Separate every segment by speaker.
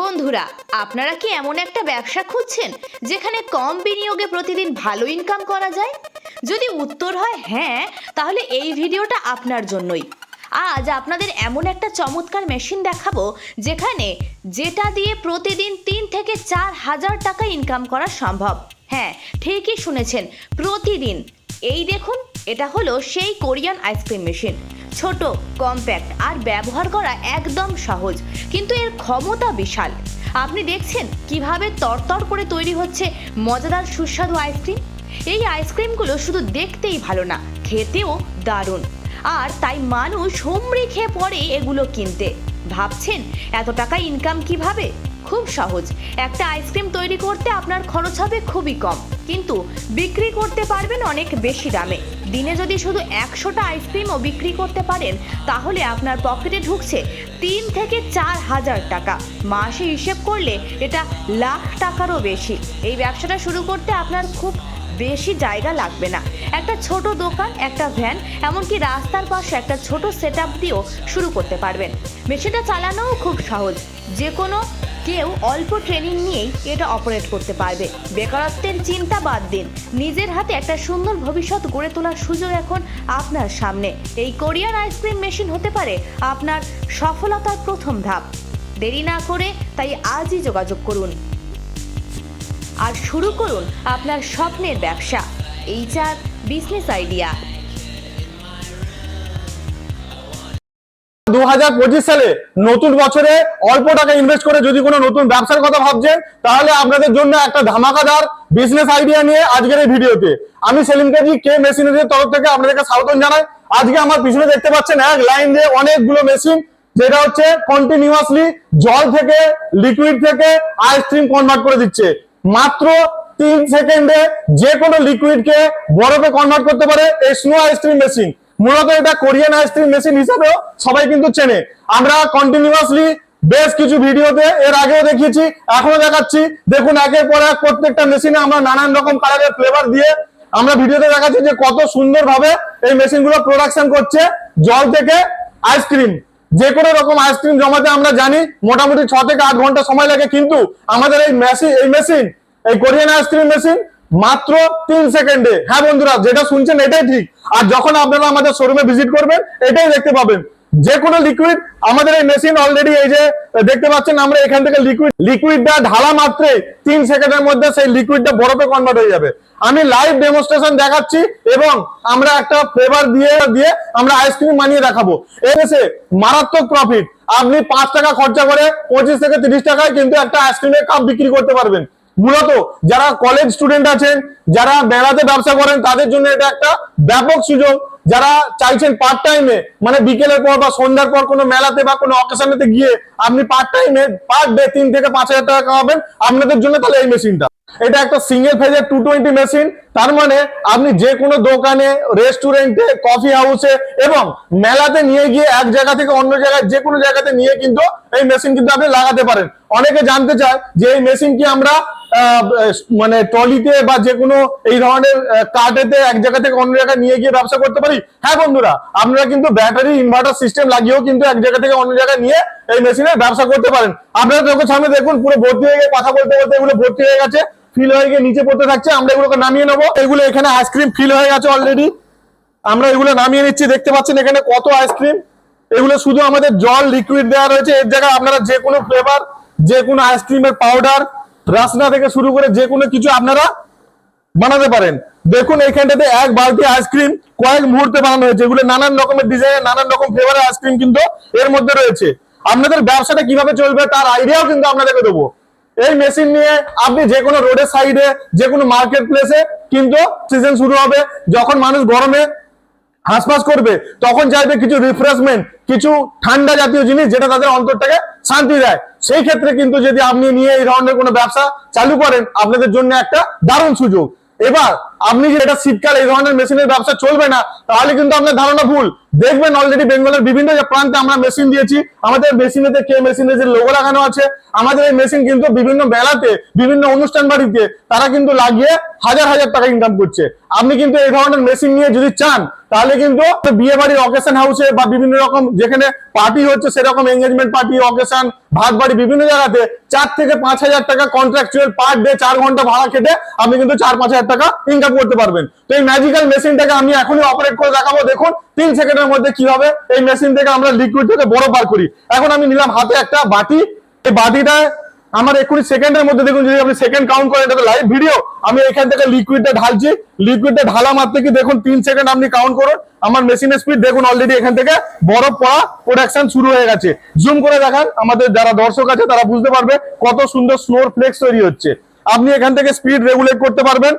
Speaker 1: বন্ধুরা, আপনারা কি এমন একটা ব্যবসা খুঁজছেন যেখানে কম বিনিয়োগে প্রতিদিন ভালো ইনকাম করা যায়? যদি উত্তর হয় হ্যাঁ তাহলে এই ভিডিওটা আপনার জন্যই। আজ আপনাদের এমন একটা চমৎকার মেশিন দেখাবো যেখানে যেটা দিয়ে প্রতিদিন তিন থেকে চার হাজার টাকা ইনকাম করা সম্ভব। হ্যাঁ ঠিকই শুনেছেন, প্রতিদিন। এই দেখুন, এটা হলো সেই কোরিয়ান আইসক্রিম মেশিন ছোট কম্প্যাক্ট আর ব্যবহার করা একদম সহজ, কিন্তু এর ক্ষমতা বিশাল। আপনি দেখছেন কীভাবে তরতর করে তৈরি হচ্ছে মজাদার সুস্বাদু আইসক্রিম এই আইসক্রিমগুলো শুধু দেখতেই ভালো না, খেতেও দারুণ। আর তাই মানুষ হুমড়ি খেয়ে পড়ে এগুলো কিনতে। ভাবছেন, এত টাকা ইনকাম কীভাবে? খুব সহজ, একটা আইসক্রিম তৈরি করতে আপনার খরচ হবে খুবই কম। কিন্তু বিক্রি করতে পারবেন অনেক বেশি দামে। দিনে যদি শুধু একশোটা আইসক্রিমও বিক্রি করতে পারেন, তাহলে আপনার পকেটে ঢুকছে তিন থেকে চার হাজার টাকা। মাসে হিসেব করলে এটা লাখ টাকারও বেশি। এই ব্যবসাটা শুরু করতে আপনার খুব বেশি জায়গা লাগবে না। একটা ছোট দোকান, একটা ভ্যান, এমনকি রাস্তার পাশে একটা ছোট সেট দিয়েও শুরু করতে পারবেন। মেশিনটা চালানোও খুব সহজ। যে কোনো কেউ অল্প ট্রেনিং নিয়েই এটা অপারেট করতে পারবে। বেকারত্বের চিন্তা বাদ দিন। নিজের হাতে একটা সুন্দর ভবিষ্যৎ গড়ে তোলার সুযোগ এখন আপনার সামনে। এই কোরিয়ান আইসক্রিম মেশিন হতে পারে আপনার সফলতার প্রথম ধাপ। দেরি না করে তাই আজই যোগাযোগ করুন। আর শুরু করুন আপনার স্বপ্নের ব্যবসা। এই চার বিজনেস আইডিয়া।
Speaker 2: দু হাজার পঁচিশ সালে নতুন বছরে অল্প টাকা ইনভেস্ট করে যদি কোনো নতুন ব্যবসার কথা ভাবছেন, তাহলে আপনাদের জন্য একটা ধামাকাদার বিজনেস আইডিয়া নিয়ে আজকের এই ভিডিওতে। আমি সেলিম কাজী, কে মেশিনারির তরফ থেকে আপনাদেরকে স্বাগত জানাই। আজকে আমার পিছনে দেখতে পাচ্ছেন এক লাইন দিয়ে অনেকগুলো মেশিন যেটা হচ্ছে কন্টিনিউয়াসলি জল থেকে লিকুইড থেকে আইসক্রিম কনভার্ট করে দিচ্ছে। মাত্র তিন সেকেন্ডে যে কোনো লিকুইডকে বরফে কনভার্ট করতে পারে এই স্নো আইসক্রিম মেশিন মূলত এটা কোরিয়ান আইসক্রিম মেশিন হিসাবেও সবাই কিন্তু চেনে। আমরা কন্টিনিউয়াসলি বেশ কিছু ভিডিওতে এর আগেও দেখিয়েছি এখনও দেখাচ্ছি। দেখুন, একের পর এক প্রত্যেকটা মেশিনে আমরা নানান রকম কালারের ফ্লেভার দিয়ে আমরা ভিডিওতে দেখাচ্ছি যে কত সুন্দর ভাবে এই মেশিনগুলো প্রোডাকশন করছে জল থেকে আইসক্রিম যে কোনো রকম আইসক্রিম জমাতে আমরা জানি, মোটামুটি ছ থেকে আট ঘণ্টা সময় লাগে, কিন্তু আমাদের এই মেশিন এই মেশিন এই কোরিয়ান আইসক্রিম মেশিন মাত্র তিন সেকেন্ডে। হ্যাঁ বন্ধুরা, যেটা শুনছেন এটাই ঠিক। আর যখন আপনারা আমাদের শোরুমে ভিজিট করবেন, এটাই দেখতে পাবেন। যে কোনো লিকুইড আমাদের এই মেশিন অলরেডি এই যে, দেখতে পাচ্ছেন, আমরা এখান থেকে লিকুইড লিকুইডটা ঢালা মাত্রে তিন সেকেন্ডের মধ্যে সেই লিকুইডটা বরফে কনভার্ট হয়ে যাবে। আমি লাইভ ডেমনস্ট্রেশন দেখাচ্ছি এবং আমরা একটা ফ্লেভার দিয়ে দিয়ে আমরা আইসক্রিম বানিয়ে দেখাবো। এসে মারাত্মক প্রফিট আপনি পাঁচ টাকা খরচা করে পঁচিশ থেকে তিরিশ টাকায় কিন্তু একটা আইসক্রিমের কাপ বিক্রি করতে পারবেন। মূলত যারা কলেজ স্টুডেন্ট আছেন, যারা বেড়াতে ব্যবসা করেন, তাদের জন্য এটা একটা ব্যাপক সুযোগ। যারা চাইছেন পার্ট টাইমে মানে বিকেলের পর বা সন্ধ্যার পর কোনো মেলাতে বা কোনো অকেশনেতে গিয়ে আপনি পার্ট টাইমে পার ডে তিন থেকে পাঁচ হাজার টাকা কামাবেন, আপনাদের জন্য তাহলে এই মেশিনটা এটা একটা সিঙ্গেল ফেজের টু টোয়েন্টি মেশিন তার মানে আপনি যে কোনো দোকানে রেস্টুরেন্টে কফি হাউসে এবং মেলাতে নিয়ে গিয়ে এক জায়গা থেকে অন্য জায়গায় যে কোনো জায়গাতে নিয়ে কিন্তু এই মেশিন কিন্তু আপনি লাগাতে পারেন। অনেকে জানতে চায় যে এই মেশিন কি আমরা মানে ট্রলিতে বা যে কোনো এই ধরনের কার্টেতে এক জায়গা থেকে অন্য জায়গায় নিয়ে গিয়ে ব্যবসা করতে পারি? হ্যাঁ বন্ধুরা, আপনারা কিন্তু ব্যাটারি ইনভার্টার সিস্টেম লাগিয়েও কিন্তু এক জায়গা থেকে অন্য জায়গায় নিয়ে এই মেশিনের ব্যবসা করতে পারেন। আপনারা চোখের সামনে দেখুন, পুরো ভর্তি হয়ে গিয়ে কথা বলতে বলতে এগুলো ভর্তি হয়ে গেছে। ফিল হয়ে গিয়ে নিচে পড়তে থাকছে, আমরা এগুলোকে নামিয়ে নেব। এগুলো এখানে আইসক্রিম ফিল হয়ে গেছে অলরেডি আমরা এগুলো নামিয়ে নিচ্ছি, দেখতে পাচ্ছেন এখানে কত আইসক্রিম এগুলো শুধু আমাদের জল লিকুইড দেওয়া রয়েছে, এর জায়গায় আপনারা যে কোনো ফ্লেভার যে কোনো আইসক্রিমের পাউডার রাসনা থেকে শুরু করে যে কোনো কিছু আপনারা বানাতে পারেন। দেখুন এইখানটাতে এক বালতি আইসক্রিম কয়েক মুহূর্তে বানানো হয়েছে। এগুলো নানান রকমের ডিজাইনের নানান রকম ফ্লেভারের আইসক্রিম কিন্তু এর মধ্যে রয়েছে। আপনাদের ব্যবসাটা কীভাবে চলবে তার আইডিয়াও কিন্তু আপনাদেরকে দেবো। এই মেশিন নিয়ে আপনি যে কোনো রোডের সাইডে যে কোনো মার্কেট প্লেসে কিন্তু সিজন শুরু হবে। যখন মানুষ গরমে হাঁসফাঁস করবে, তখন চাইবে কিছু রিফ্রেশমেন্ট কিছু ঠান্ডা জাতীয় জিনিস যেটা তাদের অন্তরটাকে শান্তি দেয়। সেই ক্ষেত্রে কিন্তু যদি আপনি নিয়ে এই ধরনের কোনো ব্যবসা চালু করেন, আপনাদের জন্য একটা দারুণ সুযোগ। এবার আপনি যে এটা শীতকাল, এই ধরনের মেশিনের ব্যবসা চলবে না, তাহলে কিন্তু আপনার ধারণা ভুল। দেখবেন অলরেডি বেঙ্গলের বিভিন্ন যে প্রান্তে আমরা মেশিন দিয়েছি, আমাদের মেশিনেতে কে মেশিনে যে লোগো লাগানো আছে, আমাদের এই মেশিন কিন্তু বিভিন্ন মেলাতে, বিভিন্ন অনুষ্ঠান বাড়িতে, তারা কিন্তু লাগিয়ে হাজার হাজার টাকা ইনকাম করছে। আপনি কিন্তু এই ধরনের মেশিন নিয়ে যদি চান, তাহলে কিন্তু বিয়ে বাড়ির অকেশন হাউসে বা বিভিন্ন রকম যেখানে পার্টি হচ্ছে, সেরকম এঙ্গেজমেন্ট পার্টি অকেশন ভাত বাড়ি বিভিন্ন জায়গাতে চার থেকে পাঁচ হাজার টাকা কন্ট্রাকচুয়াল পার ডে চার ঘণ্টা ভাড়া খেটে আপনি কিন্তু চার পাঁচ হাজার টাকা ইনকাম করতে পারবেন। তো এই ম্যাজিক্যাল মেশিনটাকে আমি এখনই অপারেট করে দেখাবো। দেখুন, তিন সেকেন্ডের মধ্যে কীভাবে এই মেশিন থেকে আমরা লিকুইড থেকে বরফ বার করি। এখন আমি নিলাম হাতে একটা বাটি। এই বাটিটা আমার একুশ সেকেন্ডের মধ্যে দেখুন, যদি আপনি সেকেন্ড কাউন্ট করেন, এটা লাইভ ভিডিও আমি এখান থেকে লিকুইডটা ঢালছি। লিকুইডটা ঢালা মাত্র কি দেখুন, তিন সেকেন্ড আপনি কাউন্ট করুন। আমার মেশিনের স্পিড দেখুন অলরেডি এখান থেকে বরফ পড়া প্রোডাকশন শুরু হয়ে গেছে। জুম করে দেখান, আমাদের যারা দর্শক আছে, তারা বুঝতে পারবে কত সুন্দর স্নোর ফ্লেক্স তৈরি হচ্ছে। আপনি এখান থেকে স্পিড রেগুলেট করতে পারবেন।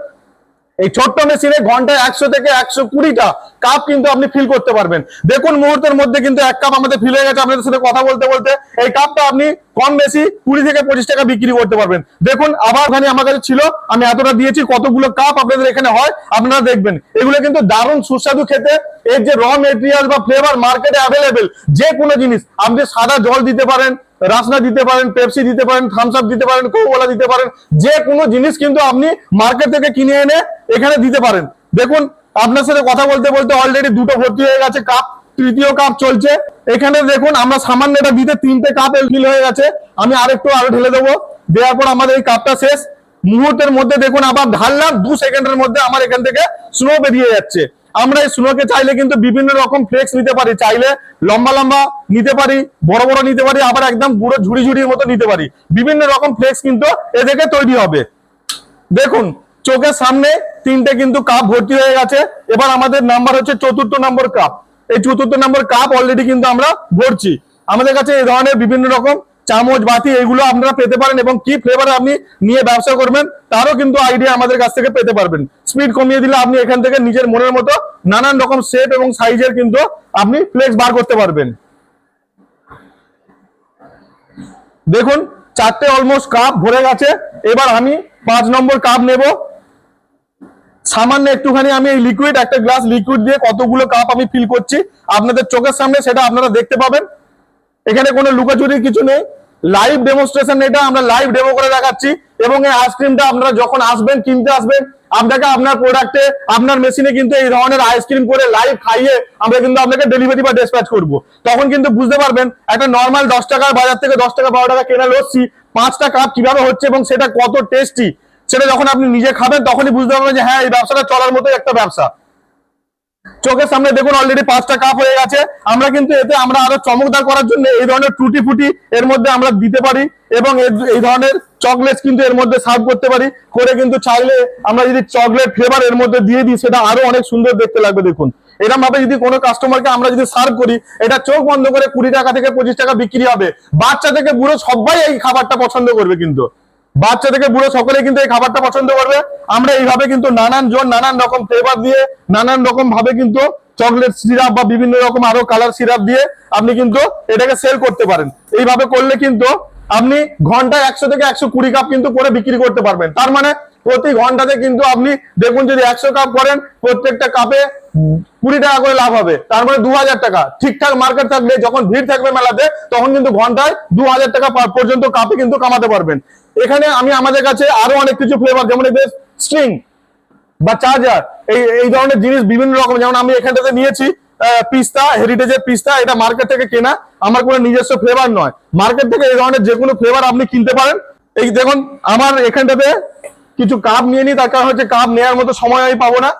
Speaker 2: এই ছোট্ট মেশিনে ঘন্টায় একশো থেকে একশো কুড়িটা কাপ কিন্তু আপনি ফিল করতে পারবেন। দেখুন মুহূর্তের মধ্যে কিন্তু এক কাপ আমাদের ফিল হয়ে গেছে, আপনাদের সাথে কথা বলতে বলতে। এই কাপটা আপনি কম বেশি কুড়ি থেকে পঁচিশ টাকা বিক্রি করতে পারবেন। দেখুন, আবার ওখানে আমার কাছে ছিল, আমি এতটা দিয়েছি, কতগুলো কাপ আপনাদের এখানে হয়, আপনারা দেখবেন। এগুলো কিন্তু দারুণ সুস্বাদু খেতে। এর যে র মেটেরিয়াল বা ফ্লেভার মার্কেটে অ্যাভেলেবেল যে কোনো জিনিস, আপনি সাদা জল দিতে পারেন রাসনা দিতে পারেন পেপসি দিতে পারেন থামস আপ দিতে পারেন কোকোলা দিতে পারেন, যে কোনো জিনিস কিন্তু আপনি মার্কেট থেকে কিনে এনে এখানে দিতে পারেন। দেখুন, আপনার সাথে কথা বলতে বলতে অলরেডি দুটো ভর্তি হয়ে গেছে কাপ তৃতীয় কাপ চলছে। এখানে দেখুন, আমরা সামান্য এটা দিতে তিনটে কাপ ফিল হয়ে গেছে। আমি আরেকটু আরও ঢেলে দেবো। দেওয়ার পর আমাদের এই কাপটা শেষ। মুহূর্তের মধ্যে দেখুন, আবার ঢাললাম, দু সেকেন্ডের মধ্যে আমার এখান থেকে স্নো বেরিয়ে যাচ্ছে। আমরা এই স্নোকে চাইলে কিন্তু বিভিন্ন রকম ফ্লেক্স নিতে পারি। চাইলে লম্বা লম্বা নিতে পারি, বড় বড় নিতে পারি, আবার একদম পুরো ঝুড়ি ঝুড়ির মতো নিতে পারি। বিভিন্ন রকম ফ্লেক্স কিন্তু এ থেকে তৈরি হবে। দেখুন, চোখের সামনে তিনটে কিন্তু কাপ ভর্তি হয়ে গেছে। এবার আমাদের নাম্বার হচ্ছে চতুর্থ নম্বর কাপ এই চতুর্থ নম্বর কাপ অলরেডি কিন্তু আমরা ভরছি। আমাদের কাছে এই ধরনের বিভিন্ন রকম চামচ, বাতি, এগুলো আপনারা পেতে পারেন এবং কি ফ্লেভার আপনি নিয়ে ব্যবসা করবেন, তারও কিন্তু আইডিয়া আমাদের কাছ থেকে পেতে পারবেন। স্পিড কমিয়ে দিলে আপনি এখান থেকে নিজের মনের মতো নানান রকম শেপ এবং সাইজের কিন্তু আপনি ফ্লেক্স বার করতে পারবেন। দেখুন, চারটে অলমোস্ট কাপ ভরে গেছে। এবার আমি পাঁচ নম্বর কাপ নেব। সামান্য একটুখানি আমি এই লিকুইড একটা গ্লাস লিকুইড দিয়ে কতগুলো কাপ আমি ফিল করছি। আপনাদের চোখের সামনে সেটা আপনারা দেখতে পাবেন। এখানে কোনো লুকাচুরির কিছু নেই। লাইভ ডেমোস্ট্রেশন এটা আমরা লাইভ ডেমো করে দেখাচ্ছি। এবং এই আইসক্রিমটা আপনারা যখন আসবেন, কিনতে আসবেন আপনাকে আপনার প্রোডাক্টে আপনার মেশিনে কিন্তু এই ধরনের আইসক্রিম করে লাইভ খাইয়ে আমরা কিন্তু আপনাকে ডেলিভারি বা ডিসপ্যাচ করব। তখন কিন্তু বুঝতে পারবেন, একটা নর্মাল দশ টাকার বাজার থেকে দশ টাকা বারো টাকা কেনা লস্যি, পাঁচটা কাপ কীভাবে হচ্ছে এবং সেটা কত টেস্টি সেটা যখন আপনি নিজে খাবেন, তখনই বুঝতে পারবেন যে হ্যাঁ এই ব্যবসাটা চলার মতো একটা ব্যবসা। চোখের সামনে দেখুন অলরেডি পাঁচটা কাপ হয়ে গেছে। আমরা কিন্তু এতে আমরা আরও চমকদার করার জন্য এই ধরনের টুটি ফুটি এর মধ্যে আমরা দিতে পারি এবং এই ধরনের চকলেট কিন্তু এর মধ্যে সার্ভ করতে পারি। করে কিন্তু চাইলে আমরা যদি চকলেট ফ্লেভার এর মধ্যে দিয়ে দিই, সেটা আরও অনেক সুন্দর দেখতে লাগবে দেখুন। এরকম ভাবে যদি কোনো কাস্টমারকে আমরা যদি সার্ভ করি, এটা চোখ বন্ধ করে কুড়ি টাকা থেকে পঁচিশ টাকা বিক্রি হবে। বাচ্চা থেকে বুড়ো সবাই এই খাবারটা পছন্দ করবে কিন্তু। বাচ্চা থেকে বুড়ো সকলেই কিন্তু এই খাবারটা পছন্দ করবে। আমরা এইভাবে কিন্তু নানান জন নানান রকম ফ্লেভার দিয়ে, নানান রকম ভাবে কিন্তু চকলেট সিরাপ বা বিভিন্ন রকম আরও কালার সিরাপ দিয়ে আপনি কিন্তু এটাকে সেল করতে পারেন। এইভাবে করলে কিন্তু আপনি ঘন্টায় একশো থেকে একশো কুড়ি কাপ কিন্তু করে বিক্রি করতে পারবেন। তার মানে প্রতি ঘন্টাতে কিন্তু আপনি দেখুন যদি একশো কাপ করেন, প্রত্যেকটা কাপে কুড়ি টাকা করে লাভ হবে তার মানে দু হাজার টাকা। ঠিকঠাক মার্কেট থাকলে, যখন ভিড় থাকবে মেলাতে, তখন কিন্তু ঘন্টায় দু হাজার টাকা পর্যন্ত কাপে কিন্তু কামাতে পারবেন। এখানে আমি আমাদের কাছে আরও অনেক কিছু ফ্লেভার যেমন স্ট্রিং বা চার্জার এই এই ধরনের জিনিস বিভিন্ন রকম। যেমন আমি এখানটাতে নিয়েছি পিস্তা হেরিটেজের পিস্তা এটা মার্কেট থেকে কেনা। আমার কোনো নিজস্ব ফ্লেভার নয়। মার্কেট থেকে এই ধরনের যে কোনো ফ্লেভার আপনি কিনতে পারেন। এই দেখুন, আমার এখানটাতে কিছু কাপ নিয়ে নিই, তার কারণ হচ্ছে কাপ নেওয়ার মতো সময় আমি পাবো না।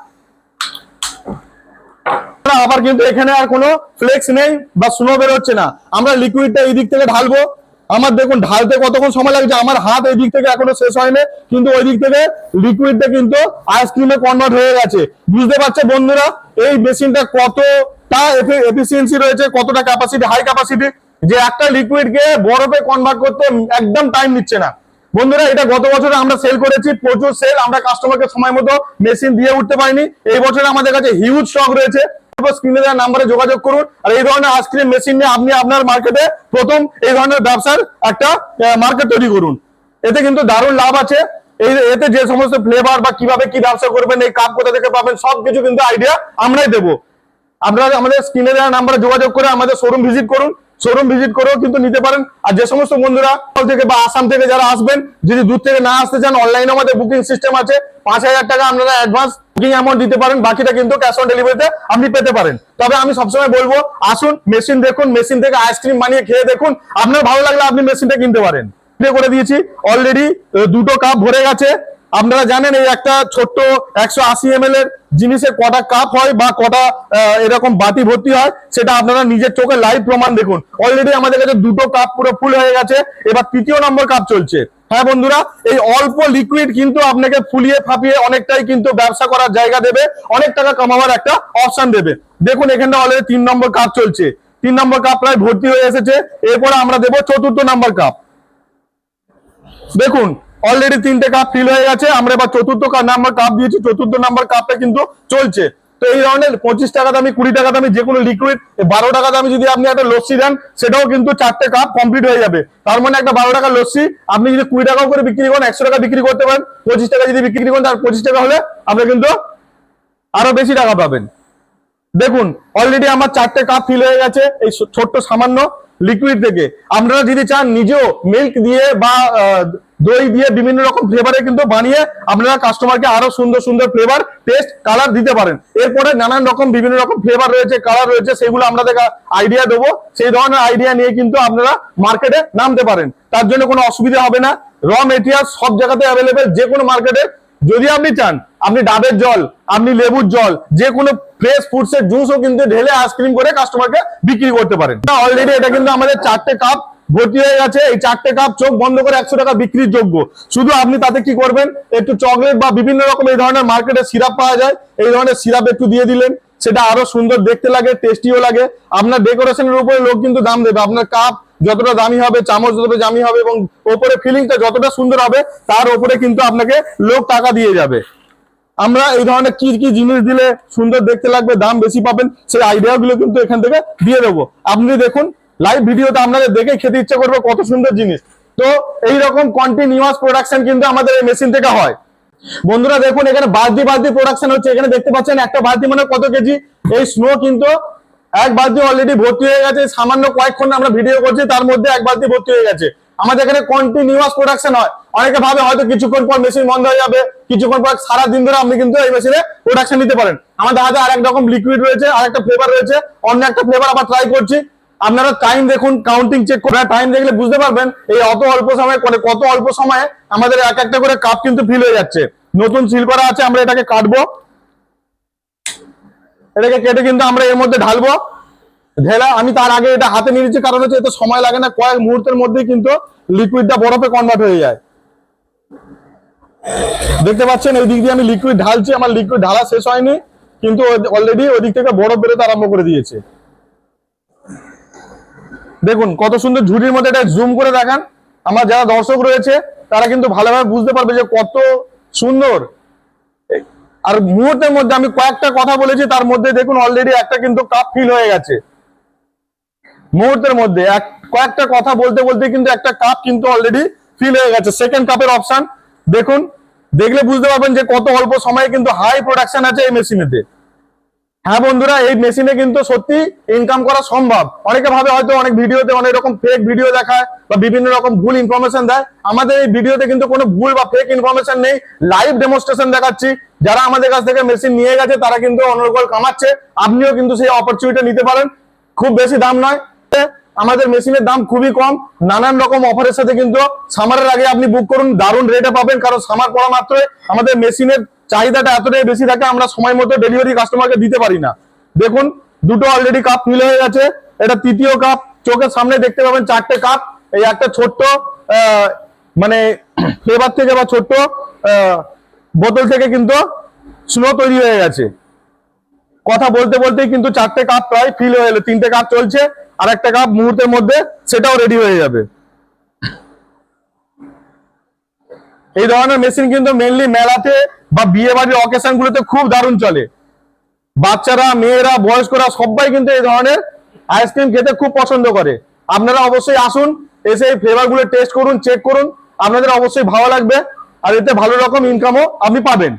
Speaker 2: আবার কিন্তু এখানে আর কোনো ফ্লেক্স নেই বা স্নো বেরোচ্ছে না। আমরা লিকুইডটা এই দিক থেকে ঢালবো। আমার দেখুন, ঢালতে কতক্ষণ সময় লাগছে? আমার হাত এই দিক থেকে এখনও শেষ হয়নি, কিন্তু ওই দিক থেকে লিকুইডটা কিন্তু আইসক্রিমে কনভার্ট হয়ে গেছে। বুঝতে পারছে বন্ধুরা? এই মেশিনটা কতটা এফিসিয়েন্সি রয়েছে, কতটা ক্যাপাসিটি হাই ক্যাপাসিটি যে একটা লিকুইডকে বরফে কনভার্ট করতে একদম টাইম নিচ্ছে না। বন্ধুরা, এটা গত বছরে আমরা সেল করেছি, প্রচুর সেল আমরা কাস্টমারকে সময় মতো মেশিন দিয়ে উঠতে পারিনি। এই বছরে আমাদের কাছে হিউজ স্টক রয়েছে। স্ক্রিনে দেওয়া নাম্বারে যোগাযোগ করুন। আর এই ধরনের আইসক্রিম মেশিন নিয়ে আপনি আপনার মার্কেটে প্রথম এই ধরনের ব্যবসার একটা মার্কেট তৈরি করুন। এতে কিন্তু দারুণ লাভ আছে। এই এতে যে সমস্ত ফ্লেভার বা কীভাবে কি ব্যবসা করবেন, এই কাপ কোথা থেকে পাবেন কিন্তু আইডিয়া আমরাই দেবো। আপনারা আমাদের স্ক্রিনে দেওয়া নাম্বারে যোগাযোগ করে আমাদের শোরুম ভিজিট করুন। শোরুম ভিজিট করেও কিন্তু নিতে পারেন। আর যে সমস্ত বন্ধুরা থেকে বা আসাম থেকে যারা আসবেন, যদি দূর থেকে না আসতে চান অনলাইনে আমাদের বুকিং সিস্টেম আছে। পাঁচ হাজার টাকা আপনারা অ্যাডভান্স বুকিং অ্যামাউন্ট দিতে পারেন, বাকিটা কিন্তু ক্যাশ অন ডেলিভারিতে আপনি পেতে পারেন। তবে আমি সবসময় বলব, আসুন মেশিন দেখুন মেশিন থেকে আইসক্রিম বানিয়ে খেয়ে দেখুন। আপনার ভালো লাগলে আপনি মেশিনটা কিনতে পারেন। করে দিয়েছি অলরেডি দুটো কাপ ভরে গেছে। আপনারা জানেন এই একটা ছোট্ট একশো আশি এম এর জিনিসে কটা কাপ হয় বা কটা এরকম বাটি ভর্তি হয়, সেটা আপনারা নিজের চোখে লাইভ প্রমাণ দেখুন। অলরেডি আমাদের কাছে দুটো কাপ পুরো ফুল হয়ে গেছে। এবার তৃতীয় নম্বর কাপ চলছে। হ্যাঁ বন্ধুরা, এই অল্প লিকুইড কিন্তু আপনাকে ফুলিয়ে ফাঁপিয়ে অনেকটাই কিন্তু ব্যবসা করার জায়গা দেবে, অনেক টাকা কামাবার একটা অপশন দেবে। দেখুন এখানটা অলরেডি তিন নম্বর কাপ চলছে। তিন নম্বর কাপ প্রায় ভর্তি হয়ে এসেছে। এরপরে আমরা দেবো চতুর্থ নম্বর কাপ দেখুন অলরেডি তিনটে কাপ ফিল হয়ে গেছে। আমরা এবার চতুর্থ নাম্বার কাপ দিয়েছি, চতুর্থ নাম্বার কাপটা কিন্তু চলছে। তো এই ধরনের পঁচিশ টাকা দামি, কুড়ি টাকা দামি যে কোনো লিকুইড বারো টাকা দামি যদি আপনি একটা লস্যি দেন, সেটাও কিন্তু চারটে কাপ কমপ্লিট হয়ে যাবে। তার মানে একটা বারো টাকা লস্যি, আপনি যদি কুড়ি টাকাও করে বিক্রি করেন, একশো টাকা বিক্রি করতে পারেন, পঁচিশ টাকা যদি বিক্রি করেন, তার পঁচিশ টাকা হলে আপনি কিন্তু আরও বেশি টাকা পাবেন। দেখুন অলরেডি আমার চারটে কাপ ফিল হয়ে গেছে, এই ছোট্ট সামান্য লিকুইড থেকে। আপনারা যদি চান, নিজেও মিল্ক দিয়ে বা দই দিয়ে বিভিন্ন রকম ফ্লেভারে কিন্তু বানিয়ে আপনারা কাস্টমারকে আরও সুন্দর সুন্দর ফ্লেভার টেস্ট কালার দিতে পারেন। এরপরে নানান রকম বিভিন্ন রকম ফ্লেভার রয়েছে কালার রয়েছে, সেগুলো আপনাদের আইডিয়া দেবো। সেই ধরনের আইডিয়া নিয়ে কিন্তু আপনারা মার্কেটে নামতে পারেন। তার জন্য কোনো অসুবিধা হবে না। র মেটেরিয়াল সব জায়গাতে অ্যাভেলেবেল যে কোনো মার্কেটে যদি আপনি চান, আপনি ডাবের জল, আপনি লেবুর জল, যে কোনো ফ্রেশ ফ্রুটস এর জুসও কিন্তু ঢেলে আইসক্রিম করে কাস্টমারকে বিক্রি করতে পারেন। অলরেডি এটা কিন্তু আমাদের চারটে কাপ ভর্তি হয়ে গেছে। এই চারটে কাপ চোখ বন্ধ করে একশো টাকা বিক্রির যোগ্য। শুধু আপনি তাতে কি করবেন? একটু চকলেট বা বিভিন্ন রকম এই ধরনের মার্কেটে সিরাপ পাওয়া যায়। এই ধরনের সিরাপ একটু দিয়ে দিলেন। সেটা আরও সুন্দর দেখতে লাগে টেস্টিও লাগে। আপনার ডেকোরেশনের উপরে লোক কিন্তু দাম দেবে। আপনার কাপ যতটা দামি হবে, চামচ যতটা দামি হবে এবং ওপরে ফিলিংটা যতটা সুন্দর হবে, তার ওপরে কিন্তু আপনাকে লোক টাকা দিয়ে যাবে। আমরা এই ধরনের কি কি জিনিস দিলে সুন্দর দেখতে লাগবে, দাম বেশি পাবেন, সেই আইডিয়া গুলো কিন্তু এখান থেকে দিয়ে দেবো। আপনি দেখুন লাইভ ভিডিওতে আপনাদের দেখে খেতে ইচ্ছে করবে কত সুন্দর জিনিস। তো এই রকম কন্টিনিউয়াস প্রোডাকশন কিন্তু আমাদের এই মেশিন থেকে হয়। বন্ধুরা দেখুন, এখানে বালতি বালতি প্রোডাকশন হচ্ছে। এখানে দেখতে পাচ্ছেন একটা বালতি মানে কত কেজি? এই স্নো কিন্তু এক বালতি অলরেডি ভর্তি হয়ে গেছে। সামান্য কয়েকক্ষণ আমরা ভিডিও করছি, তার মধ্যে এক বালতি ভর্তি হয়ে গেছে। আমাদের এখানে কন্টিনিউয়াস প্রোডাকশন হয়। অনেকে ভাবে হয়তো কিছুক্ষণ পর মেশিন বন্ধ হয়ে যাবে, কিছুক্ষণ পর সারা দিন ধরে আপনি কিন্তু এই মেশিনে প্রোডাকশন নিতে পারেন। আমাদের হাতে আরেক রকম লিকুইড রয়েছে আর একটা ফ্লেভার রয়েছে, অন্য একটা ফ্লেভার আবার ট্রাই করছি। আপনারা টাইম দেখুন কাউন্টিং চেক করে টাইম দেখলে বুঝতে পারবেন এই অত অল্প সময় করে কত অল্প সময়ে আমাদের এক একটা করে কাপ কিন্তু ফিল হয়ে যাচ্ছে। নতুন সিল করা আছে, আমরা এটাকে কাটবো। এটাকে কেটে কিন্তু আমরা এর মধ্যে ঢালবো। ঢেলা, আমি তার আগে এটা হাতে নিয়ে নিচ্ছি, কারণ হচ্ছে এতে সময় লাগে না, কয়েক মুহূর্তের মধ্যেই কিন্তু লিকুইডটা বরফে কনভার্ট হয়ে যায়। দেখতে পাচ্ছেন, এই দিক দিয়ে আমি লিকুইড ঢালছি, আমার লিকুইড ঢালা শেষ হয়নি, কিন্তু অলরেডি ওই দিক থেকে বরফ বেরোতে আরম্ভ করে দিয়েছে। দেখুন, কত সুন্দর ঝুড়ির মধ্যে এটা জুম করে দেখান। আমার যারা দর্শক রয়েছে, তারা কিন্তু ভালোভাবে বুঝতে পারবে যে কত সুন্দর। আর মুহূর্তের মধ্যে আমি কয়েকটা কথা বলেছি, তার মধ্যে দেখুন অলরেডি একটা কিন্তু কাপ ফিল হয়ে গেছে। মুহূর্তের মধ্যে এক, কয়েকটা কথা বলতে বলতে কিন্তু একটা কাপ কিন্তু অলরেডি ফিল হয়ে গেছে। সেকেন্ড কাপের অপশন দেখুন, দেখলে বুঝতে পারবেন যে কত অল্প সময়ে কিন্তু হাই প্রোডাকশন আছে এই মেশিনেতে হ্যাঁ বন্ধুরা, এই মেশিনে কিন্তু সত্যি ইনকাম করা সম্ভব। অনেকে ভাবে হয়তো অনেক ভিডিওতে অনেক রকম ফেক ভিডিও দেখায় বা বিভিন্ন রকম ভুল ইনফরমেশন দেয়। আমাদের এই ভিডিওতে কিন্তু কোনো ভুল বা ফেক ইনফরমেশন নেই। লাইভ ডেমনস্ট্রেশন দেখাচ্ছি। যারা আমাদের কাছ থেকে মেশিন নিয়ে গেছে, তারা কিন্তু অনর্গল কামাচ্ছে। আপনিও কিন্তু সেই অপরচুনিটি নিতে পারেন। খুব বেশি দাম নয়। আমাদের মেশিনের দাম খুবই কম। নানান রকম অফারের সাথে কিন্তু সামারের আগে আপনি বুক করুন। দারুণ রেটে পাবেন। কারণ সামার পড়া মাত্রই আমাদের মেশিনের চাহিদাটা এতটাই বেশি থাকে, আমরা সময় মতো ডেলিভারি কাস্টমারকে দিতে পারি না। দেখুন, দুটো অলরেডি কাপ ফিল হয়ে গেছে। এটা তৃতীয় কাপ চোখের সামনে দেখতে পাবেন চারটে কাপ এই একটা ছোট্ট মানে ফ্লেভার থেকে বা ছোট্ট বোতল থেকে কিন্তু স্নো তৈরি হয়ে গেছে। কথা বলতে বলতেই কিন্তু চারটে কাপ প্রায় ফিল হয়ে এলো। তিনটে কাপ চলছে আর একটা কাপ মুহূর্তের মধ্যে সেটাও রেডি হয়ে যাবে। এই ধরনের মেশিন কিন্তু মেনলি মেলাতে বা বিয়ে বাড়ির অকেশন গুলোতে খুব দারুণ চলে। বাচ্চারা, মেয়েরা, বয়স্করা সবাই কিন্তু এই ধরনের আইসক্রিম খেতে খুব পছন্দ করে। আপনারা অবশ্যই আসুন, এসে এই ফ্লেভারগুলো টেস্ট করুন চেক করুন। আপনাদের অবশ্যই ভালো লাগবে আর এতে ভালো রকম ইনকামও আপনি পাবেন।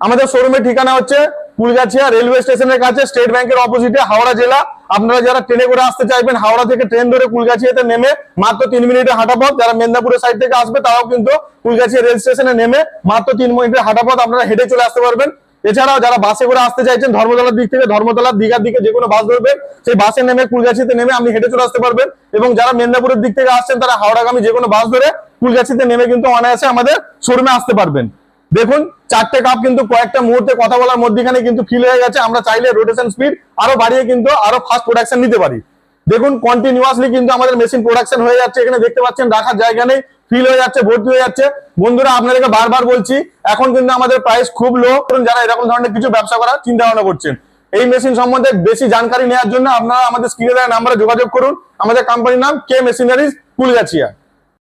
Speaker 2: আমাদের শোরুমের ঠিকানা হচ্ছে কুলগাছিয়া রেলওয়ে স্টেশনের কাছে স্টেট ব্যাংকের অপোজিটে হাওড়া জেলা। আপনারা যারা ট্রেনে করে আসতে চাইবেন, হাওড়া থেকে ট্রেন ধরে কুলগাছিয়াতে নেমে মাত্র তিন মিনিটের হাঁটা পথ। যারা মেদিনীপুরের সাইড থেকে আসবে, তারাও কিন্তু কুলগাছিয়া রেল স্টেশনে নেমে মাত্র তিন মিনিটের হাঁটা পথ আপনারা হেঁটে চলে আসতে পারবেন। এছাড়াও যারা বাসে করে আসতে চাইছেন, ধর্মতলার দিক থেকে ধর্মতলার দিঘার দিকে যে কোনো বাস ধরবেন, সেই বাসে নেমে কুলগাছিতে নেমে আপনি হেঁটে চলে আসতে পারবেন। এবং যারা মেদিনীপুরের দিক থেকে আসছেন, তারা হাওড়াগামী যে কোনো বাস ধরে কুলগাছিতে নেমে কিন্তু অনায়াসে আমাদের শোরুমে আসতে পারবেন। দেখুন, চারটে কাপ কিন্তু কয়েকটা মুহূর্তে কথা বলার মধ্যখানে কিন্তু ফিল হয়ে গেছে। আমরা চাইলে রোটেশন স্পিড আরও বাড়িয়ে কিন্তু আরও ফাস্ট প্রোডাকশন নিতে পারি। দেখুন কন্টিনিউয়াসলি কিন্তু আমাদের মেশিন প্রোডাকশন হয়ে যাচ্ছে। এখানে দেখতে পাচ্ছেন, রাখার জায়গা নেই ফিল হয়ে যাচ্ছে, ভর্তি হয়ে যাচ্ছে। বন্ধুরা, আপনাদেরকে বারবার বলছি, এখন কিন্তু আমাদের প্রাইস খুব লো যারা এরকম ধরনের কিছু ব্যবসা করার চিন্তা ভাবনা করছেন, এই মেশিন সম্বন্ধে বেশি জানকারি নেওয়ার জন্য আপনারা আমাদের স্ক্রিনে দেওয়া নাম্বারে যোগাযোগ করুন। আমাদের কোম্পানির নাম কে মেশিনারিজ কুলগাছিয়া।